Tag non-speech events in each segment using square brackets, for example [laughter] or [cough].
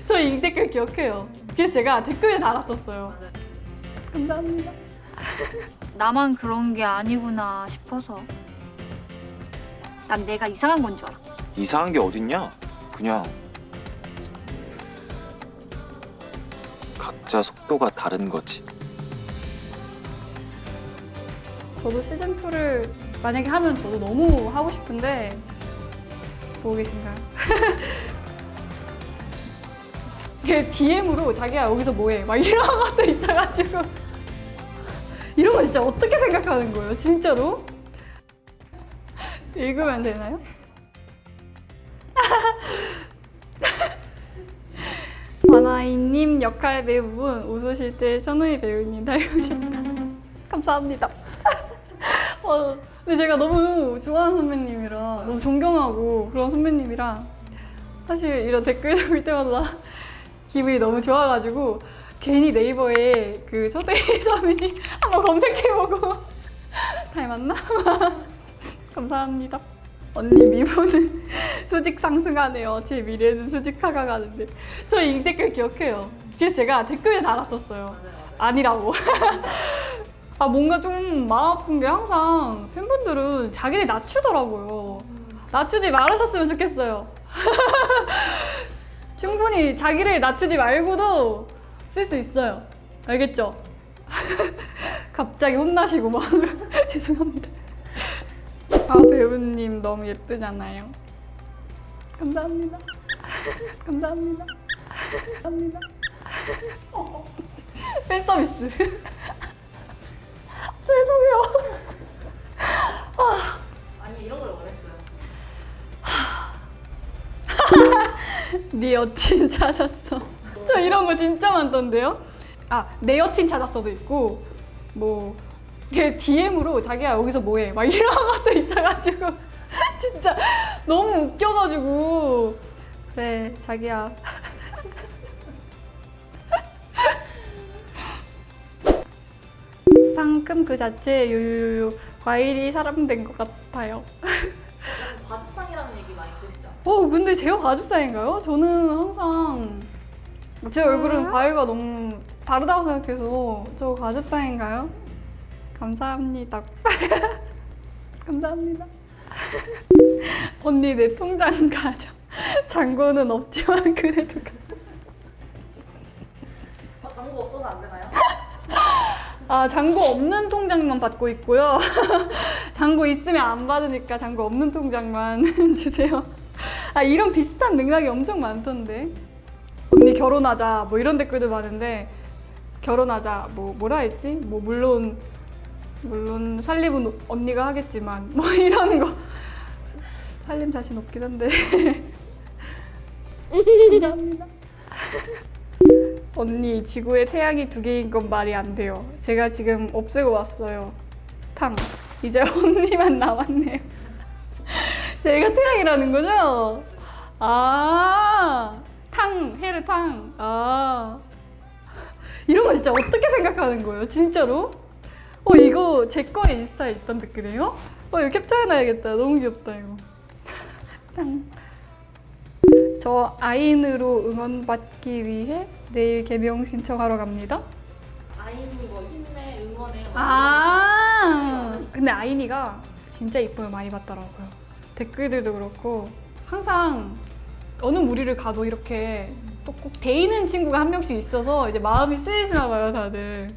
[laughs] 저 이 댓글 기억해요. 그래서 제가 댓글에 달았었어요. 감사합니다. [laughs] 나만 그런 게 아니구나 싶어서 난 내가 이상한 건 줄 알아. 이상한 게 어딨냐? 그냥 각자 속도가 다른 거지. 저도 시즌 2를 만약에 하면 저도 너무 하고 싶은데 보고 계신가요? [laughs] 그 DM으로 자기야 여기서 뭐해 막 이런 [laughs] 것도 있어가지고 이런 거 진짜 어떻게 생각하는 거예요 진짜로? 읽으면 되나요? [laughs] 만화이님 역할 배우분 웃으실 때 천우희 배우님 닮으셨다 감사합니다 [laughs] 어, 근데 제가 너무 좋아하는 선배님이라 너무 존경하고 그런 선배님이라 사실 이런 댓글 볼 때마다 기분이 너무 좋아가지고 괜히 네이버에 그 초대이사미 [laughs] 한번 검색해보고 [laughs] 닮았나? [laughs] 감사합니다. 언니 미모는 수직 상승하네요. 제 미래는 수직화가 가는데 저 이 댓글 기억해요. 그래서 제가 댓글에 달았었어요. 아니라고. 아 뭔가 좀 마음 아픈 게 항상 팬분들은 자기를 낮추더라고요. 낮추지 말으셨으면 좋겠어요. 충분히 자기를 낮추지 말고도 쓸 수 있어요. 알겠죠? [laughs] 갑자기 혼나시고 막 [laughs] 죄송합니다. 아 배우님 너무 예쁘잖아요. 감사합니다. [laughs] 감사합니다. 감사합니다. 팬 서비스. 죄송해요. 네 여친 찾았어. 저 이런 거 진짜 많던데요? 아, 내 여친 찾았어도 있고, 뭐, 제 DM으로 자기야 여기서 뭐해? 막 이런 [laughs] 것도 있어가지고, [laughs] 진짜 너무 웃겨가지고, 그래, 자기야. [laughs] 상큼 그 자체 유유유 과일이 사람 된 것 같아요. 과즙 어, 근데 제가 가죽사인가요? 저는 항상 제 얼굴은 과일과 너무 다르다고 생각해서 저 가죽사인가요? 감사합니다. [laughs] 감사합니다. [laughs] 언니 내 통장 가져. 잔고는 없지만 그래도 가. 어, 장구 없어서 안 되나요? 아 잔고 없는 통장만 받고 있고요. [laughs] 잔고 있으면 안 받으니까 잔고 없는 통장만 주세요. 아 이런 비슷한 맥락이 엄청 많던데. 언니 결혼하자 뭐 이런 댓글도 많은데 결혼하자 뭐 뭐라 했지? 뭐 물론 물론 살림은 언니가 하겠지만 뭐 [laughs] 이런 거 살림 자신 없긴 한데. 감사합니다. 언니 지구에 태양이 두 개인 건 말이 안 돼요. 제가 지금 없애고 왔어요. 탕. 이제 [laughs] 언니만 남았네요. 제가 태양이라는 거죠? 아, 탕, 해를 탕. 아. 이런 거 진짜 어떻게 생각하는 거예요? 진짜로? 어, 이거 제 거에 인스타에 있던 댓글이에요? 어, 이거 캡처해놔야겠다. 너무 귀엽다, 이거. 탕. 저 아인으로 응원받기 위해 내일 개명 신청하러 갑니다. 아이니 뭐 힘내 응원해. 뭐 아, 근데 아인이가 진짜 이쁨을 많이 받더라고요. 댓글들도 그렇고 항상 어느 무리를 가도 이렇게 또 꼭 데이는 친구가 한 명씩 있어서 이제 마음이 쓰이시나 봐요, 다들.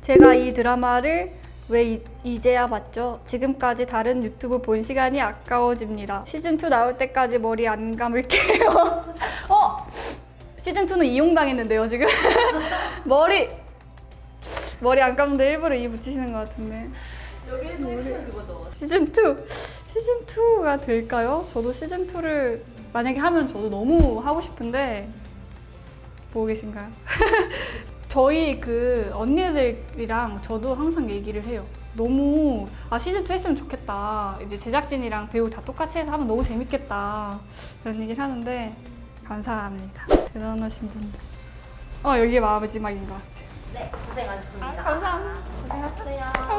제가 이 드라마를 왜 이, 이제야 봤죠? 지금까지 다른 유튜브 본 시간이 아까워집니다. 시즌2 나올 때까지 머리 안 감을게요. [laughs] 어? 시즌2는 이용당했는데요, 지금? [laughs] 머리! 머리 안 감는데 일부러 이 붙이시는 것 같은데. 여기에서 핵심은 그거죠. 시즌 2 시즌 2가 될까요? 저도 시즌 2를 만약에 하면 저도 너무 하고 싶은데 보고 계신가요? [laughs] 저희 그 언니들이랑 저도 항상 얘기를 해요. 너무 아 시즌 2 했으면 좋겠다. 이제 제작진이랑 배우 다 똑같이 해서 하면 너무 재밌겠다. 그런 얘기를 하는데 감사합니다. 대단하신 분들. 어 여기 마지막인 것 같아요. 네 고생하셨습니다. 아, 감사합니다. 고생하셨어요.